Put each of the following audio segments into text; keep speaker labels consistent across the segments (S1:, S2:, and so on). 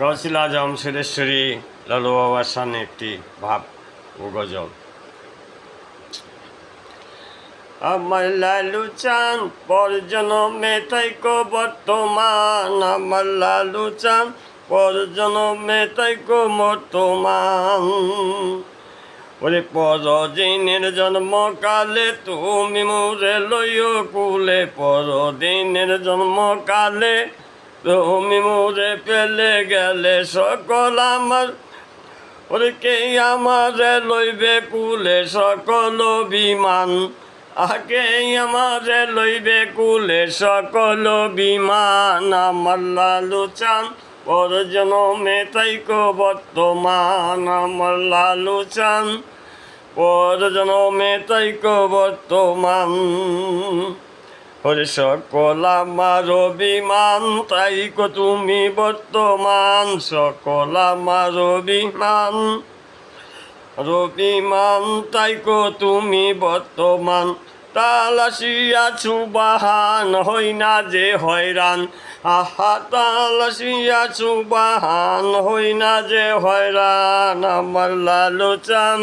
S1: গৌসিল আজম সুরেশ্বরী লালু বাবার সামনে একটি ভাব ও গজল। আমার লালু চান পর জনমে তাইক বর্তমান। আমার লালু চান পর জনমে তাইক বর্তমান। ওরে পর দিনের জন্মকালে তুমি মোরে লইও কুলে, পর দিনের জন্মকালে তুমি মোরে পেলে গেলে সকল আমার। ওরে কে আমারে লইবে কুলে সকল বিমান আগে আমারে লইবে কুলে সকল বিমান আমার লালু চান পর জনমে তাইক বর্তমান। আমার লালু চান পর জনমে তাইক বর্তমান। হরে সকল আমার অভিমান তাইক তুমি বর্তমান। সকল আমার অভিমান রবিমান তাইকো তুমি বর্তমান। তালাসিয়াছু বাহান হই না যে হয়রান। আহা তালাসিয়াছু বাহান হই না যে হয়রান। আমার লালোচান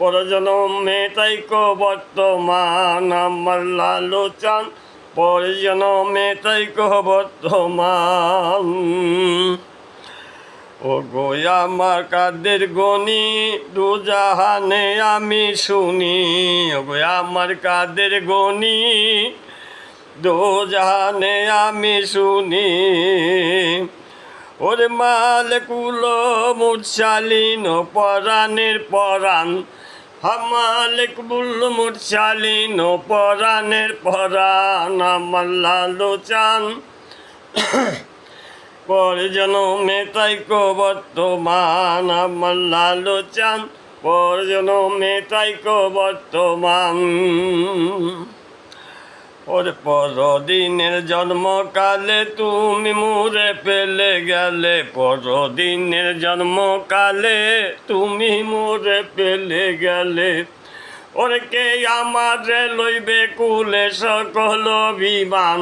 S1: পরজনমে তাইকো বর্তমান, আমার লালোচান। পরজনমে তাইকো বর্তমান। ও গো আমার কাদের গনি, দুজাহানে আমি শুনি। ও গো আমার কাদের গনি, দুজাহানে আমি শুনি। ওর মাল কুলো মুরসালিন পরাণের পরাণ। হামালিক বুল মুরসালিন পরাণের পরাণ আমার লালু চান। পরজন মেতাই কো বর্তমান আমার লালু চান। পরজন মেতাই কো বর্তমান ওর পর দিনের জন্মকালে তুমি মুরে পেলে গেলে পর দিনের জন্মকালে তুমি মুরে পেলে গেলে। ওরে কে আমারে লইবে কুলে সকল বিমান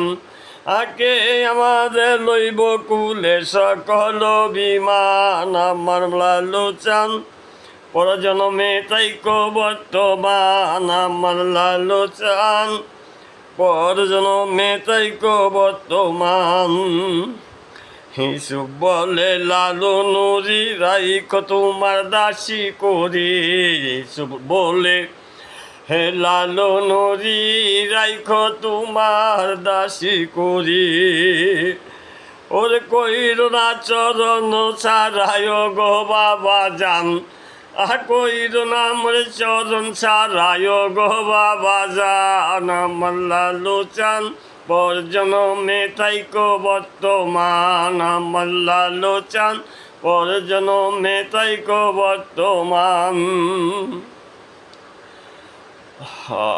S1: আকে আমাদের লইব কুলে সকল বিমান আমার লালু চান, পরজনমে তাইক বর্তমান। আমার লালু চান পরজনমে তাইক বর্তমান হিসু বলে, লালু নুরি, রাইখ তোমার দাসী করি। হিসু বলে, হে লালো নরি, রাইখ তোমার দাসী করি। ওর কইর না চরণ ছাড়ায় গো বাবা যান। আহ কইর না মোর চরণ ছাড়ায় গো বাবা যান আমার লালু চান পরজন মেতাইক বর্তমান আমার লালু চান পরজন মেতাইক বর্তমান। হা।